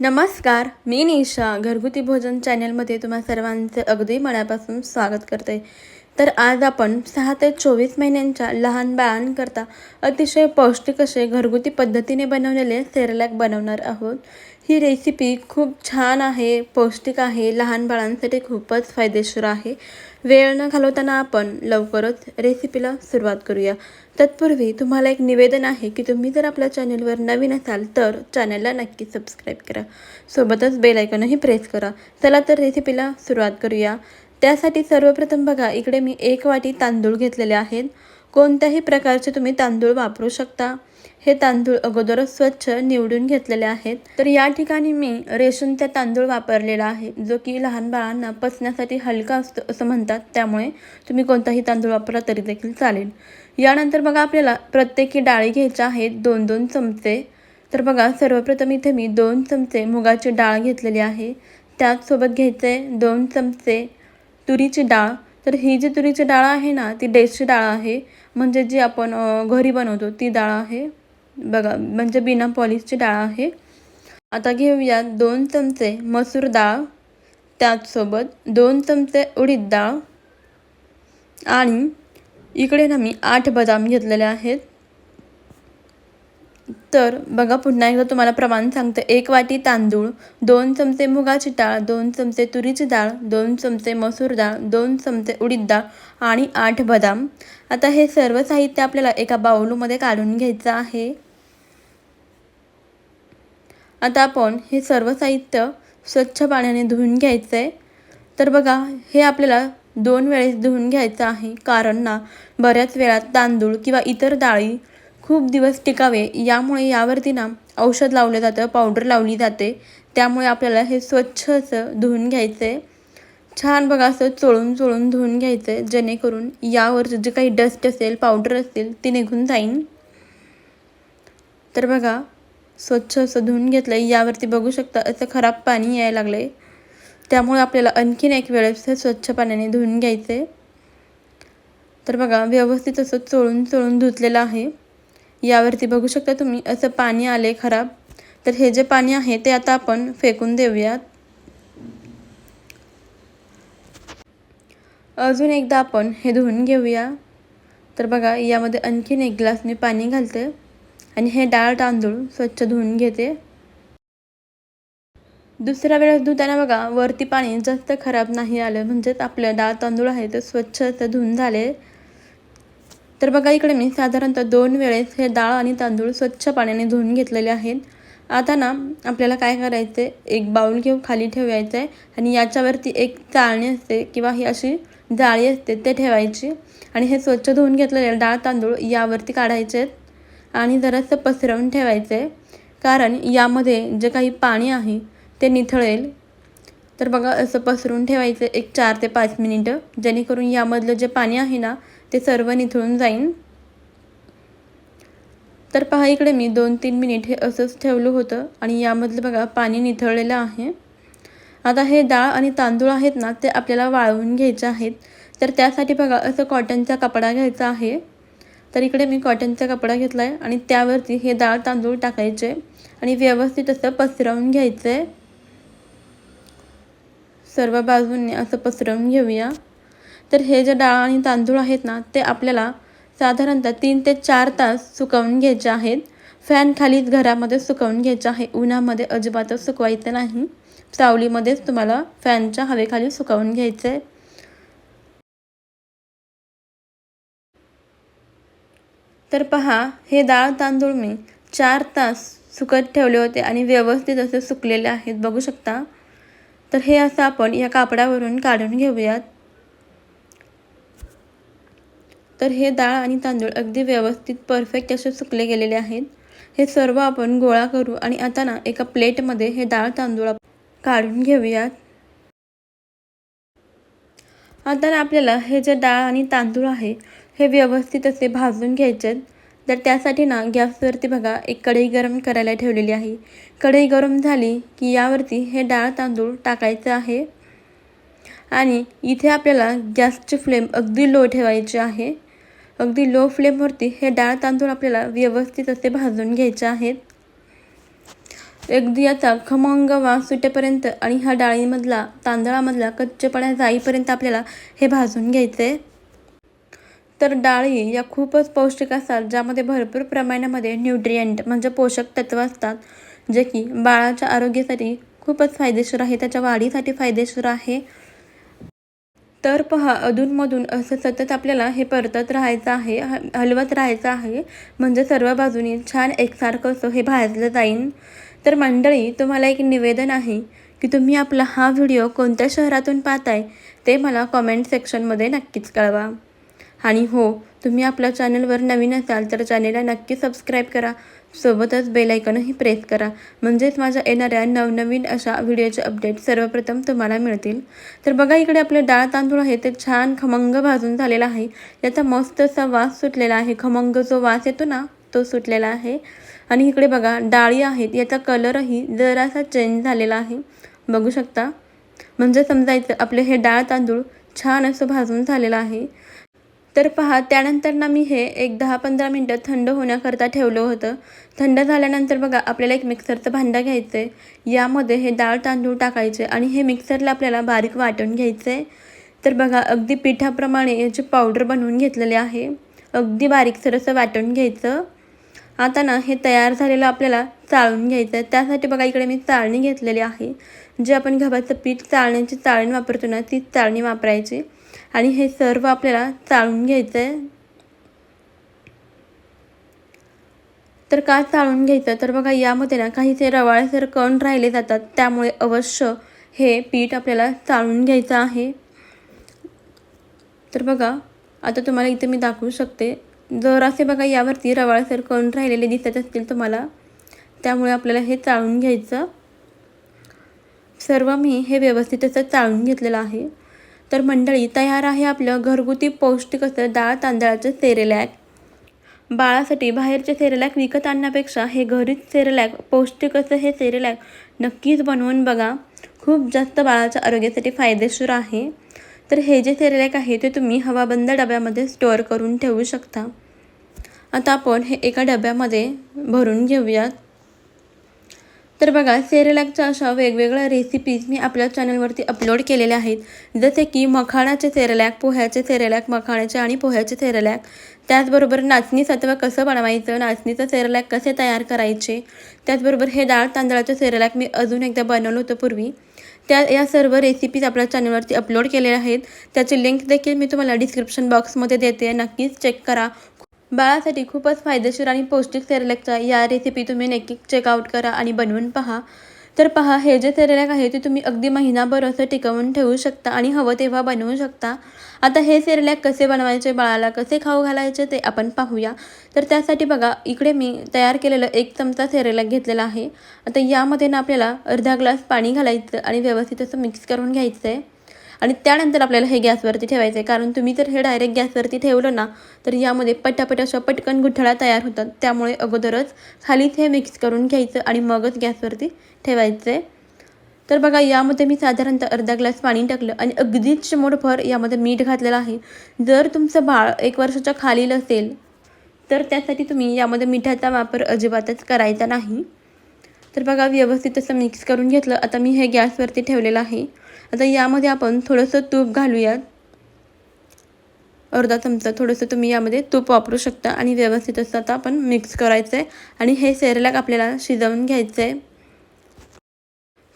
नमस्कार मी निशा घरगुती भोजन चॅनलमध्ये तुम्हा सर्वांचे अगदी मनापासून स्वागत करते. तर आज आपण सहा ते चोवीस महिन्यांच्या लहान बाळांकरता अतिशय पौष्टिक असे घरगुती पद्धतीने बनवलेले सेरलॅक बनवणार आहोत. ही रेसिपी खूप छान आहे पौष्टिक आहे लहान बाळांसाठी खूपच फायदेशीर आहे. वेळ न घालवताना आपण लवकरच रेसिपीला सुरुवात करूया. तत्पूर्वी तुम्हाला एक निवेदन आहे की तुम्ही जर आपल्या चॅनलवर नवीन असाल तर चॅनलला नक्की सबस्क्राईब करा. सोबतच बेलायकॉनही प्रेस करा. चला तर रेसिपीला सुरुवात करूया. त्यासाठी सर्वप्रथम बघा इकडे मी एक वाटी तांदूळ घेतलेले आहेत. कोणत्याही प्रकारचे तुम्ही तांदूळ वापरू शकता. हे तांदूळ अगोदरच स्वच्छ निवडून घेतलेले आहेत. तर या ठिकाणी मी रेशनचा तांदूळ वापरलेला आहे जो की लहान बाळांना पचण्यासाठी हलका असतो असं म्हणतात. त्यामुळे तुम्ही कोणताही तांदूळ वापरला तरी देखील चालेल. यानंतर बघा आपल्याला प्रत्येकी डाळी घ्यायच्या आहेत दोन दोन चमचे. तर बघा सर्वप्रथम इथे मी दोन चमचे मुगाची डाळ घेतलेली आहे. त्याचसोबत घ्यायचे दोन चमचे तुरीची डाळ. तर ही जी तुरीची डाळ आहे ना ती डेसची डाळ आहे. म्हणजे जी आपण घरी बनवतो ती डाळ आहे. बघा म्हणजे बिना पॉलिशची डाळ आहे. आता घेऊया दोन चमचे मसूर डाळ त्याचसोबत दोन चमचे उडीद डाळ आणि इकडे ना मी आठ बदाम घेतलेले आहेत. तर बघा पुन्हा एकदा तुम्हाला प्रमाण सांगते. एक वाटी तांदूळ दोन चमचे मुगाची डाळ दोन चमचे तुरीची डाळ दोन चमचे मसूर डाळ दोन चमचे उडीद डाळ आणि आठ बदाम. आता हे सर्व साहित्य आपल्याला एका बाऊलमध्ये काढून घ्यायचं आहे. आता आपण हे सर्व साहित्य स्वच्छ पाण्याने धुवून घ्यायचं आहे तर बघा हे आपल्याला दोन वेळेस धुवून घ्यायचं आहे. कारण ना बऱ्याच वेळा तांदूळ किंवा इतर डाळी खूप दिवस टिकावे यामुळे यावरती ना औषध लावलं जातं पावडर लावली जाते. त्यामुळे आपल्याला हे स्वच्छ असं धुवून घ्यायचं. आहे छान बघा असं चोळून चोळून धुवून घ्यायचं आहे जेणेकरून यावर जे काही डस्ट असेल पावडर असेल ती निघून जाईन. तर बघा स्वच्छ असं धुवून घेतलं आहे यावरती बघू शकता असं खराब पाणी यायला लागलं आहे त्यामुळे आपल्याला आणखीन एक वेळेस स्वच्छ पाण्याने धुवून घ्यायचं. आहे तर बघा व्यवस्थित असं चोळून चोळून धुतलेलं आहे. यावरती बघू शकता तुम्ही असं पाणी आले खराब. तर हे जे पाणी आहे ते आता आपण फेकून देऊयात. अजून एकदा आपण हे धुवून घेऊया. तर बघा यामध्ये आणखीन एक ग्लास मी पाणी घालते. आणि हे डाळ तांदूळ स्वच्छ धुवून घेते. दुसऱ्या वेळेस धुताना बघा वरती पाणी जास्त खराब नाही आलं. म्हणजेच आपलं डाळ तांदूळ आहे ते स्वच्छ असं धुवून झाले. तर बघा इकडे मी साधारणतः दोन वेळेस हे डाळ आणि तांदूळ स्वच्छ पाण्याने धुवून घेतलेले आहेत. आता ना आपल्याला काय करायचं आहे एक बाऊल घेऊन खाली ठेवायचं आहे आणि याच्यावरती एक चाळणी असते किंवा ही अशी जाळी असते ते ठेवायची आणि हे स्वच्छ धुवून घेतलेले डाळ तांदूळ यावरती काढायचे आहेत आणि जरासं पसरवून ठेवायचं आहे कारण यामध्ये जे काही पाणी आहे ते निथळेल. तर बघा असं पसरून ठेवायचं एक चार ते पाच मिनिटं. जेणेकरून यामधलं जे पाणी आहे ना ते सर्व निथळून जाईन. तर पहा इकडे मी दोन तीन मिनिट हे असंच ठेवलं होतं आणि यामधलं बघा पाणी निथळलेलं आहे. आता हे डाळ आणि तांदूळ आहेत ना ते आपल्याला वाळवून घ्यायचे आहेत. तर त्यासाठी बघा असं कॉटनचा कपडा घ्यायचा आहे. तर इकडे मी कॉटनचा कपडा घेतला आहे आणि त्यावरती हे डाळ तांदूळ टाकायचे आणि व्यवस्थित असं पसरवून घ्यायचं आहे सर्व बाजूंनी असं पसरवून घेऊया. तर हे जे डाळ आणि तांदूळ आहेत ना ते आपल्याला साधारणतः तीन ते चार तास सुकवून घ्यायचे आहेत. फॅन खालीच घरामध्ये सुकवून घ्यायचे आहे. उन्हामध्ये अजिबातच सुकवायचं नाही. सावलीमध्येच तुम्हाला फॅनच्या हवेखाली सुकवून घ्यायचं आहे. तर पहा हे डाळ तांदूळ मी चार तास सुकत ठेवले होते आणि व्यवस्थित असे सुकलेले आहेत. बघू शकता. तर हे असं आपण या कापडावरून काढून घेऊयात. तर हे डाळ आणि तांदूळ अगदी व्यवस्थित परफेक्ट असे सुकले गेलेले आहेत. हे सर्व आपण गोळा करू आणि आता ना एका प्लेटमध्ये हे डाळ तांदूळ काढून घेऊयात. आता ना आपल्याला हे जे डाळ आणि तांदूळ आहे हे व्यवस्थित असे भाजून घ्यायचे तर त्यासाठी ना गॅसवरती बघा एक कढई गरम करायला ठेवलेली आहे. कढई गरम झाली की यावरती हे डाळ तांदूळ टाकायचं आहे. आणि इथे आपल्याला गॅसची फ्लेम अगदी लो ठेवायची आहे. अगदी लो फ्लेमवरती हे डाळ तांदूळ आपल्याला व्यवस्थित असे भाजून घ्यायचे आहेत. अगदी याचा खमंग वास सुटेपर्यंत आणि ह्या डाळीमधला तांदळामधला कच्चेपणा जाईपर्यंत आपल्याला हे भाजून घ्यायचं. आहे तर डाळी या खूपच पौष्टिक असतात ज्यामध्ये भरपूर प्रमाणामध्ये न्यूट्रियंट म्हणजे पोषक तत्व असतात जे की बाळाच्या आरोग्यासाठी खूपच फायदेशीर आहे त्याच्या वाढीसाठी फायदेशीर आहे. तर पहा अधूनमधून असं सतत आपल्याला हे परतत राहायचं आहे हलवत राहायचं आहे. म्हणजे सर्व बाजूनी छान एकसारखं असं हे भाजलं जाईल तर मंडळी तुम्हाला एक निवेदन आहे की तुम्ही आपला हा व्हिडिओ कोणत्या शहरातून पाहताय ते मला कॉमेंट सेक्शनमध्ये नक्कीच कळवा. आणि हो तुम्ही आपल्या चॅनलवर नवीन असाल तर चॅनेलला नक्की सबस्क्राईब करा. सोबतच बेलायकनही प्रेस करा. म्हणजेच माझ्या येणाऱ्या नवनवीन अशा व्हिडिओचे अपडेट सर्वप्रथम तुम्हाला मिळतील. तर बघा इकडे आपले डाळ तांदूळ आहे ते छान खमंग भाजून झालेला आहे. याचा मस्त असा वास सुटलेला आहे. खमंग जो वास येतो ना तो सुटलेला आहे. आणि इकडे बघा डाळी आहेत. याचा कलरही जरासा चेंज झालेला आहे. बघू शकता. म्हणजे समजायचं आपले हे डाळ तांदूळ छान असं भाजून झालेलं आहे. तर पहा त्यानंतर ना मी हे एक दहा पंधरा मिनटं थंड होण्याकरता ठेवलं होतं. थंड झाल्यानंतर बघा आपल्याला एक मिक्सरचं भांडं घ्यायचं आहे यामध्ये हे डाळ तांदूळ टाकायचे आणि हे मिक्सरला आपल्याला बारीक वाटून घ्यायचं आहे तर बघा अगदी पिठाप्रमाणे याची पावडर बनवून घेतलेली आहे. अगदी बारीकसर असं वाटून घ्यायचं. आता ना हे तयार झालेलं आपल्याला चाळून घ्यायचं आहे त्यासाठी बघा इकडे मी चाळणी घेतलेली आहे. जे आपण गव्हाचं पीठ चाळण्याची चाळणी वापरतो ना तीच चाळणी वापरायची. आणि हे सर्व आपल्याला चाळून घ्यायचं आहे तर का चाळून घ्यायचं? तर बघा यामध्ये ना काहीसे रवाळेसर कण राहिले जातात त्यामुळे अवश्य हे पीठ आपल्याला चाळून घ्यायचं आहे. तर बघा आता तुम्हाला इथे मी दाखवू शकते. जर असे बघा यावरती रवाळसर कण राहिलेले दिसत असतील तुम्हाला. त्यामुळे आपल्याला हे चाळून घ्यायचं. सर्व मी हे व्यवस्थित असं चाळून घेतलेलं आहे. तर मंडळी तयार आहे आपलं घरगुती पौष्टिक असं डाळ तांदळाचं सेरेलॅक बाळासाठी बाहेरचे सेरेलॅक विकत आणण्यापेक्षा हे घरीच सेरेलॅक पौष्टिक असं हे सेरेलॅक नक्कीच बनवून बघा. खूप जास्त बाळाच्या आरोग्यासाठी फायदेशीर आहे. तर हे जे सेरेलॅक आहे ते तुम्ही हवाबंद डब्यामध्ये स्टोअर करून ठेवू शकता. आता आपण हे एका डब्यामध्ये भरून घेऊयात. तर बघा सेरेलॅकच्या अशा वेगवेगळ्या रेसिपीज मी आपल्या चॅनलवरती अपलोड केलेल्या आहेत. जसे की मखाणाचे सेरेलॅक पोह्याचे सेरेलॅक मखाण्याचे आणि पोह्याचे सेरेलॅक त्याचबरोबर नाचणी सत्व कसं बनवायचं नाचणीचं सेरेलॅक कसे तयार करायचे त्याचबरोबर हे डाळ तांदळाचं सेरेलॅक मी अजून एकदा बनवलं होतं पूर्वी. त्या या सर्व रेसिपीज आपल्या चॅनलवरती अपलोड केलेल्या आहेत. त्याची लिंक देखील मी तुम्हाला डिस्क्रिप्शन बॉक्समध्ये देते. नक्कीच चेक करा. बाळासाठी खूपच फायदेशीर आणि पौष्टिक सेरेलॅकच्या या रेसिपी तुम्ही नक्की चेकआउट करा आणि बनवून पहा. तर पहा हे जे सेरेलॅक आहे ते तुम्ही अगदी महिनाभर असं टिकवून ठेवू शकता आणि हवं तेव्हा बनवू शकता. आता हे सेरेलॅक कसे बनवायचे बाळाला कसे खाऊ घालायचे ते आपण पाहूया. तर त्यासाठी बघा इकडे मी तयार केलेलं एक चमचा सेरेलॅक घेतलेला आहे. आता यामध्ये ना आपल्याला अर्धा ग्लास पाणी घालायचं आणि व्यवस्थित असं मिक्स करून घ्यायचं आहे आणि त्यानंतर आपल्याला हे गॅसवरती ठेवायचं आहे कारण तुम्ही जर हे डायरेक्ट गॅसवरती ठेवलं ना तर यामध्ये पटापट अशा पटकन गुठळ्या तयार होतात. त्यामुळे अगोदरच खालीच हे मिक्स करून घ्यायचं आणि मगच गॅसवरती ठेवायचं आहे तर बघा यामध्ये मी साधारणतः अर्धा ग्लास पाणी टाकलं आणि अगदीच चिमोटभर यामध्ये मीठ घातलेलं आहे. जर तुमचं बाळ एक वर्षाच्या खालील असेल तर त्यासाठी तुम्ही यामध्ये मिठाचा वापर अजिबातच करायचा नाही. तर बघा व्यवस्थित असं मिक्स करून घेतलं. आता मी हे गॅसवरती ठेवलेलं आहे. आता यामध्ये आपण थोडंसं तूप घालूयात. अर्धा चमचा थोडंसं तुम्ही यामध्ये तूप वापरू शकता आणि व्यवस्थित असं आता आपण मिक्स करायचं आहे आणि हे सेरेलाक आपल्याला शिजवून घ्यायचं आहे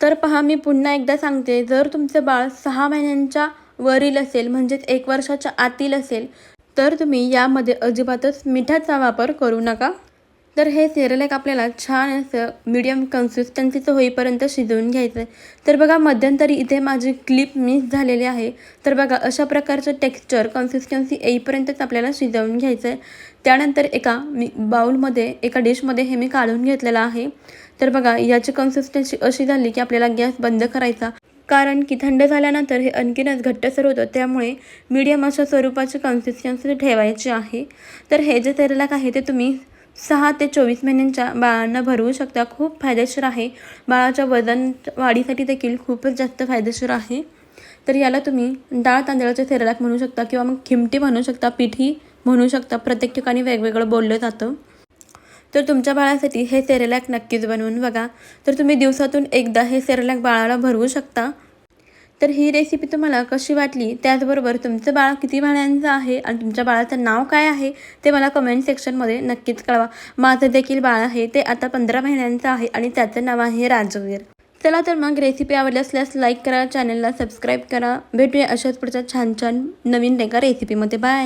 तर पहा मी पुन्हा एकदा सांगते जर तुमचं बाळ सहा महिन्यांच्या वरील असेल म्हणजेच एक वर्षाच्या आतील असेल तर तुम्ही यामध्ये अजिबातच मिठाचा वापर करू नका. तर हे सेरेलॅक आपल्याला छान असं मीडियम कन्सिस्टन्सीचं होईपर्यंत शिजवून घ्यायचं आहे तर बघा मध्यंतरी इथे माझी क्लिप मिस झालेली आहे. तर बघा अशा प्रकारचं टेक्स्चर कन्सिस्टन्सी येईपर्यंतच आपल्याला शिजवून घ्यायचं आहे त्यानंतर एका मी बाऊलमध्ये एका डिशमध्ये हे मी काढून घेतलेलं आहे. तर बघा याची कन्सिस्टन्सी अशी झाली की आपल्याला गॅस बंद करायचा. कारण की थंड झाल्यानंतर हे आणखीनच घट्टसर होतं. त्यामुळे मीडियम अशा स्वरूपाची कन्सिस्टन्सी ठेवायची आहे. तर हे जे सेरेलॅक आहे ते तुम्ही सहा ते चोवीस महिन्यांच्या बाळांना भरवू शकता. खूप फायदेशीर आहे. बाळाच्या वजन वाढीसाठी देखील खूपच जास्त फायदेशीर आहे. तर याला तुम्ही डाळ तांदळाचे सेरेलॅक म्हणू शकता किंवा मग खिमटी म्हणू शकता पिठी म्हणू शकता. प्रत्येक ठिकाणी वेगवेगळं बोललं जातं. तर तुमच्या बाळासाठी हे सेरेलॅक नक्कीच बनवून बघा. तर तुम्ही दिवसातून एकदा हे सेरेलॅक बाळाला भरवू शकता. तर ही रेसिपी तुम्हाला कशी वाटली? त्याचबरोबर तुमचं बाळ किती महिन्यांचं आहे आणि तुमच्या बाळाचं नाव काय आहे ते मला कमेंट सेक्शनमध्ये नक्कीच कळवा. माझं देखील बाळ आहे ते आता पंधरा महिन्यांचं आहे आणि त्याचं नाव आहे राजवीर. चला तर मग रेसिपी आवडली असल्यास लाईक करा चॅनलला सबस्क्राईब करा. भेटूया अशाच पुढच्या छान छान नवीन एका रेसिपीमध्ये बाय